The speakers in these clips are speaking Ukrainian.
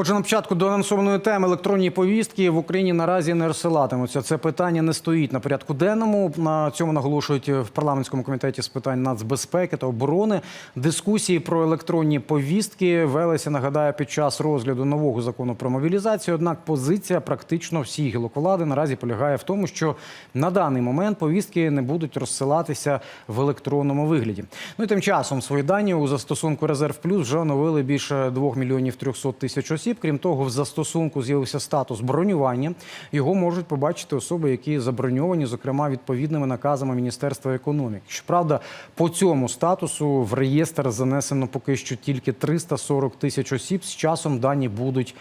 Отже, на початку до анонсованої теми електронні повістки в Україні наразі не розсилатимуться. Це питання не стоїть на порядку денному. На цьому наголошують в парламентському комітеті з питань нацбезпеки та оборони. Дискусії про електронні повістки велися, нагадаю, під час розгляду нового закону про мобілізацію. Однак позиція практично всіх гілок влади наразі полягає в тому, що на даний момент повістки не будуть розсилатися в електронному вигляді. Ну і тим часом свої дані у застосунку Резерв Плюс вже оновили більше 2 мільйонів 300 тисяч осіб. Крім того, в застосунку з'явився статус бронювання. Його можуть побачити особи, які заброньовані, зокрема відповідними наказами Міністерства економіки. Щоправда, по цьому статусу в реєстр занесено поки що тільки 340 тисяч осіб. З часом дані будуть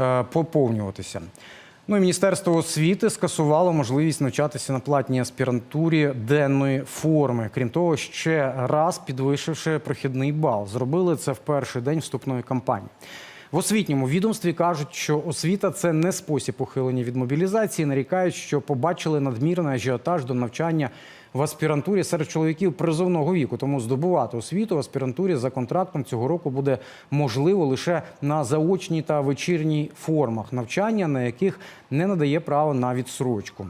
е, поповнюватися. Ну і Міністерство освіти скасувало можливість навчатися на платній аспірантурі денної форми. Крім того, ще раз підвищивши прохідний бал. Зробили це в перший день вступної кампанії. В освітньому відомстві кажуть, що освіта це не спосіб ухилення від мобілізації. Нарікають, що побачили надмірний ажіотаж до навчання в аспірантурі серед чоловіків призовного віку. Тому здобувати освіту в аспірантурі за контрактом цього року буде можливо лише на заочній та вечірній формах навчання, на яких не надає право на відсрочку.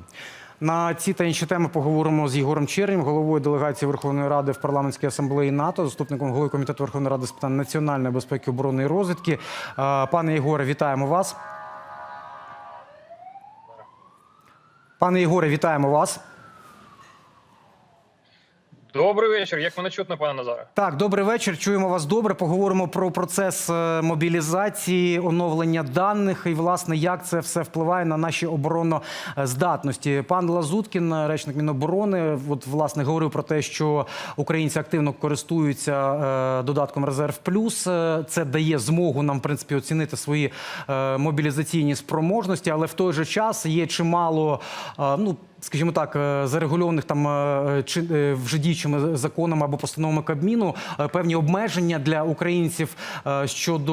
На ці та інші теми поговоримо з Єгором Чернім, головою делегації Верховної Ради в парламентській асамблеї НАТО, заступником голови комітету Верховної Ради з питань національної безпеки, оборони і розвідки. Пане Єгоре, вітаємо вас. Пане Єгоре, вітаємо вас. Добрий вечір. Як мене чутно, пане Назаре? Так, добрий вечір. Чуємо вас добре. Поговоримо про процес е, мобілізації, оновлення даних і власне як це все впливає на наші обороноздатності. Пан Лазуткін, речник Міноборони, от власне говорив про те, що українці активно користуються е, додатком Резерв Плюс. Е, Це дає змогу нам в принципі оцінити свої мобілізаційні спроможності, але в той же час є чимало ну. Скажімо так, е, зарегульованих там е, чи е, вже діючими законами або постановами Кабміну певні обмеження для українців щодо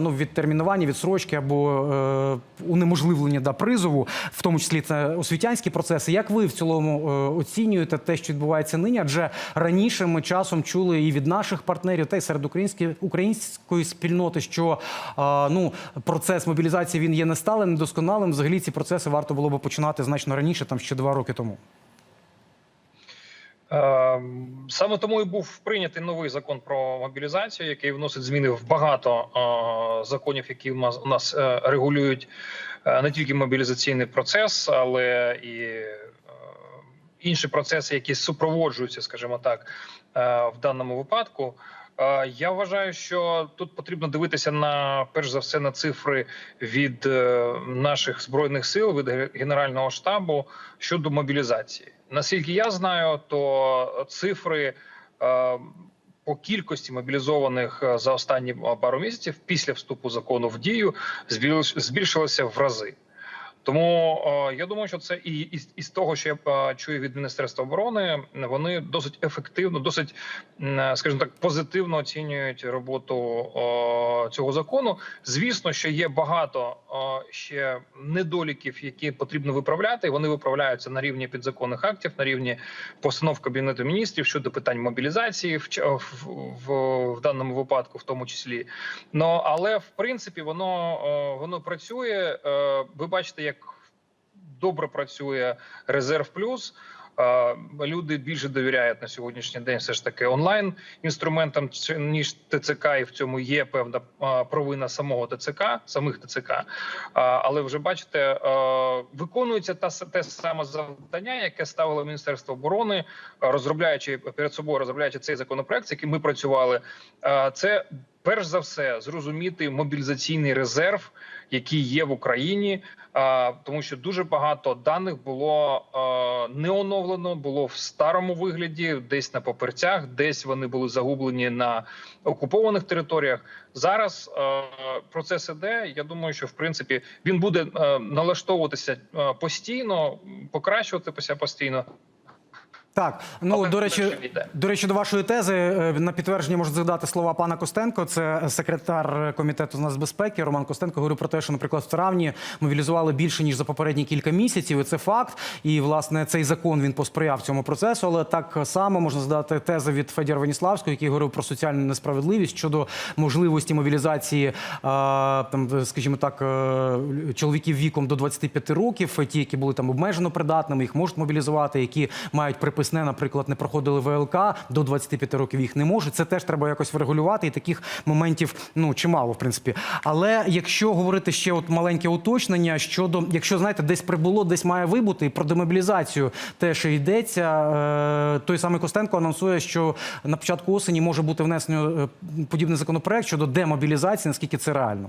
ну відтермінування, відсрочки або унеможливлення да призову, в тому числі це освітянські процеси. Як ви в цілому оцінюєте те, що відбувається нині? Адже раніше ми часом чули і від наших партнерів, та й серед української української спільноти, що ну процес мобілізації він є несталим, недосконалим. Взагалі ці процеси варто було би починати значно раніше, там ще два роки тому. Е, Саме тому і був прийнятий новий закон про мобілізацію, який вносить зміни в багато е, законів, які у нас, е, регулюють не тільки мобілізаційний процес, але і інші процеси, які супроводжуються, скажімо так, в даному випадку. Я вважаю, що тут потрібно дивитися на перш за все на цифри від е, наших збройних сил, від генерального штабу щодо мобілізації. Наскільки я знаю, то цифри е, по кількості мобілізованих е, за останні пару місяців після вступу закону в дію збільш- збільшилися в рази. Тому е, я думаю, що це і із, із того, що я е, чую від міністерства оборони, вони досить ефективно, досить м, скажімо так, позитивно оцінюють роботу е, цього закону. Звісно, що є багато е, ще недоліків, які потрібно виправляти. Вони виправляються на рівні підзаконних актів, на рівні постанов кабінету міністрів щодо питань мобілізації в, в, в, в даному випадку, в тому числі. Ну але в принципі воно, е, воно працює. Е, Ви бачите, як добре працює резерв плюс. Люди більше довіряють на сьогоднішній день все ж таки онлайн інструментам ніж ТЦК, і в цьому є певна провина самого ТЦК, самих ТЦК. Але вже бачите, виконується та те саме завдання, яке ставило Міністерство оборони, розробляючи перед собою, розробляючи цей законопроект, з яким ми працювали. Це перш за все зрозуміти мобілізаційний резерв, який є в Україні, тому що дуже багато даних було не оновлено, було в старому вигляді, десь на папірцях, десь вони були загублені на окупованих територіях. Зараз процес іде. Я думаю, що в принципі він буде налаштовуватися постійно, покращуватися постійно. Так, ну Але до речі, до речі, до вашої тези е, на підтвердження можу згадати слова пана Костенко. Це секретар комітету з нацбезпеки. Роман Костенко говорив про те, що, наприклад, в травні мобілізували більше ніж за попередні кілька місяців. І це факт. І власне цей закон він посприяв цьому процесу. Але так само можна згадати тези від Федіра Веніславського, який говорив про соціальну несправедливість щодо можливості мобілізації, там, скажімо так, е, чоловіків віком до 25 років, ті, які були там обмежено придатними, їх можуть мобілізувати, які мають приписне, наприклад, не проходили ВЛК до 25 років, їх не можуть. Це теж треба якось врегулювати, і таких моментів ну чимало, в принципі. Але якщо говорити ще от маленьке уточнення щодо, якщо знаєте, десь прибуло, десь має вибути про демобілізацію, те, що йдеться, е, той самий Костенко анонсує, що на початку осені може бути внесено е, подібний законопроект щодо демобілізації, наскільки це реально.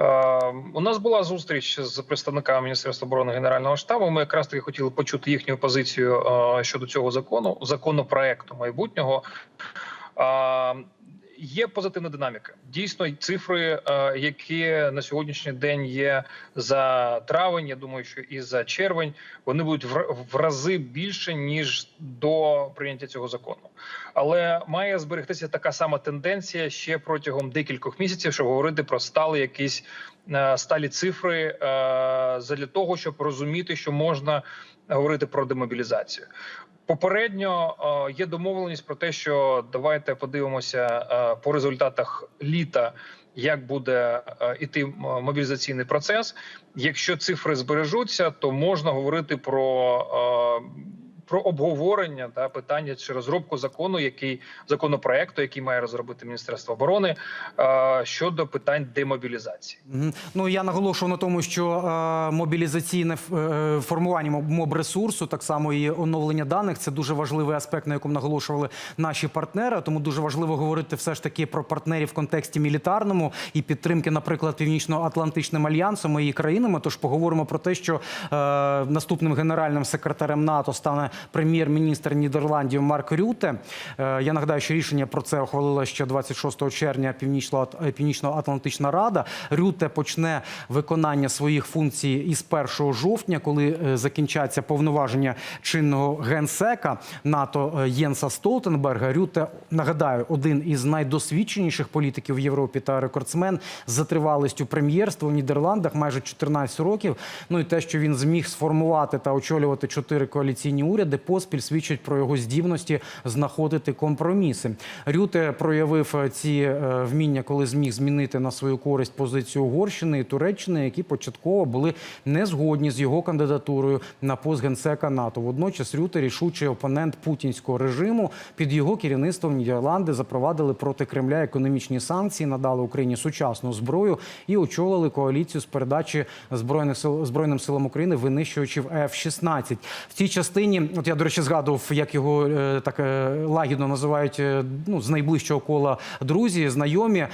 Е, У нас була зустріч з представниками Міністерства оборони Генерального штабу. Ми якраз таки хотіли почути їхню позицію е, щодо цього закону, законопроекту майбутнього. Є позитивна динаміка. Дійсно, цифри, е, які на сьогоднішній день є за травень. Я думаю, що і за червень вони будуть в- рази більше ніж до прийняття цього закону. Але має зберегтися така сама тенденція ще протягом декількох місяців, щоб говорити про стали якісь е, сталі цифри е, задля того, щоб розуміти, що можна говорити про демобілізацію. Попередньо е, є домовленість про те, що давайте подивимося е, по результатах літа, як буде е, іти мобілізаційний процес. Якщо цифри збережуться, то можна говорити про. Про обговорення та питання чи розробку закону, який законопроекту, який має розробити Міністерство оборони е, щодо питань демобілізації. Ну я наголошую на тому, що е, мобілізаційне е, формування моб- мобресурсу, так само і оновлення даних це дуже важливий аспект, на якому наголошували наші партнери. Тому дуже важливо говорити все ж таки про партнерів в контексті мілітарному і підтримки, наприклад, північно-атлантичним альянсом і країнами. Тож поговоримо про те, що е, наступним генеральним секретарем НАТО стане прем'єр-міністр Нідерландів Марк Рюте. Е, я нагадаю, що рішення про це ухвалила ще 26 червня Північно- Північно-Атлантична Рада. Рюте почне виконання своїх функцій із 1 жовтня, коли е, закінчаться повноваження чинного генсека НАТО е, Єнса Столтенберга. Рюте нагадаю, один із найдосвідченіших політиків в Європі та рекордсмен за тривалістю прем'єрства в Нідерландах майже 14 років. Ну і те, що він зміг сформувати та очолювати чотири коаліційні уряди, поспіль свідчить про його здібності знаходити компроміси. Рюте проявив е, ці е, вміння, коли зміг змінити на свою користь позицію Угорщини і Туреччини, які початково були не згодні з його кандидатурою на пост генсека НАТО. Водночас Рюте рішучий опонент путінського режиму. Під його керівництвом Нідерланди запровадили проти Кремля економічні санкції, надали Україні сучасну зброю і очолили коаліцію з передачі збройних сил збройним силам України винищувачів F-16. В цій частині, от я до речі, згадував, як його е, так е, лагідно називають е, ну з найближчого кола друзі, знайомі.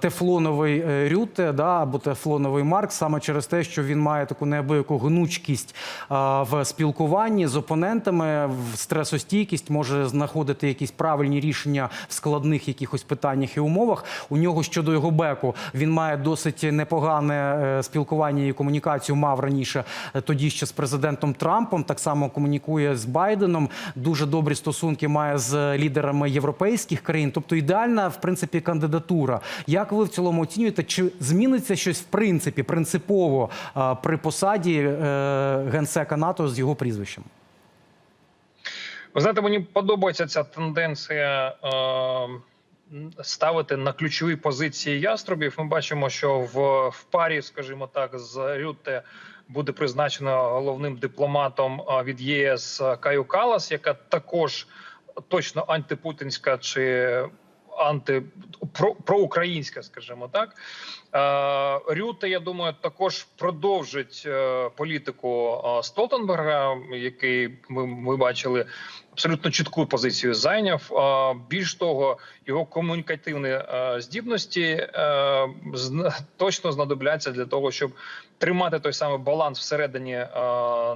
Тефлоновий Рюте, да або тефлоновий Марк, саме через те, що він має таку неабияку гнучкість в спілкуванні з опонентами, в стресостійкість, може знаходити якісь правильні рішення в складних якихось питаннях і умовах. У нього щодо його беку він має досить непогане спілкування і комунікацію. Мав раніше тоді ще з президентом Трампом. Так само комунікує з Байденом. Дуже добрі стосунки має з лідерами європейських країн. Тобто ідеальна в принципі кандидатура. Як ви в цілому оцінюєте, чи зміниться щось в принципі принципово е, при посаді е, генсека НАТО з його прізвищем? Ви знаєте, мені подобається ця тенденція е, ставити на ключові позиції яструбів. Ми бачимо, що в, в парі, скажімо так, з Рютте буде призначено головним дипломатом від ЄС Каю Калас, яка також точно антипутінська чи анти про, проукраїнська, скажімо так. Е, Рюте, я думаю, також продовжить е, політику е, Столтенберга, який ми, ми бачили абсолютно чітку позицію зайняв. Більш того, його комунікативні здібності точно знадобляться для того, щоб тримати той самий баланс всередині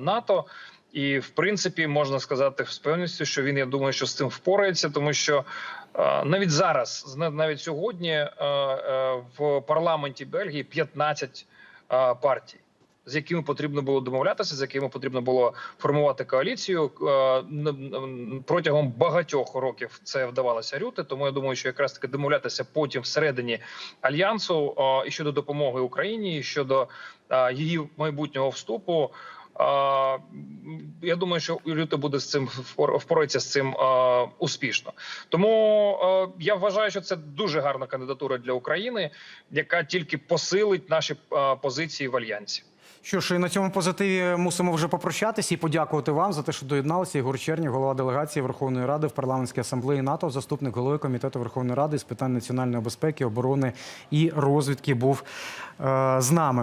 НАТО. І в принципі можна сказати з певністю, що він я думаю, що з цим впорається, тому що е, навіть зараз, навіть сьогодні, е, е, в парламенті Бельгії 15 е, партій. з якими потрібно було домовлятися, з якими потрібно було формувати коаліцію. Протягом багатьох років це вдавалося Рюти. Тому я думаю, що якраз таки домовлятися потім всередині альянсу і щодо допомоги Україні, і щодо її майбутнього вступу. Я думаю, що Рюте буде з цим впор- впорається з цим успішно. Тому я вважаю, що це дуже гарна кандидатура для України, яка тільки посилить наші позиції в альянсі. Що ж, і на цьому позитиві мусимо вже попрощатися і подякувати вам за те, що доєдналися. Ігор Чернів, голова делегації Верховної Ради в парламентській асамблеї НАТО, заступник голови комітету Верховної Ради з питань національної безпеки, оборони і розвідки, був е, з нами.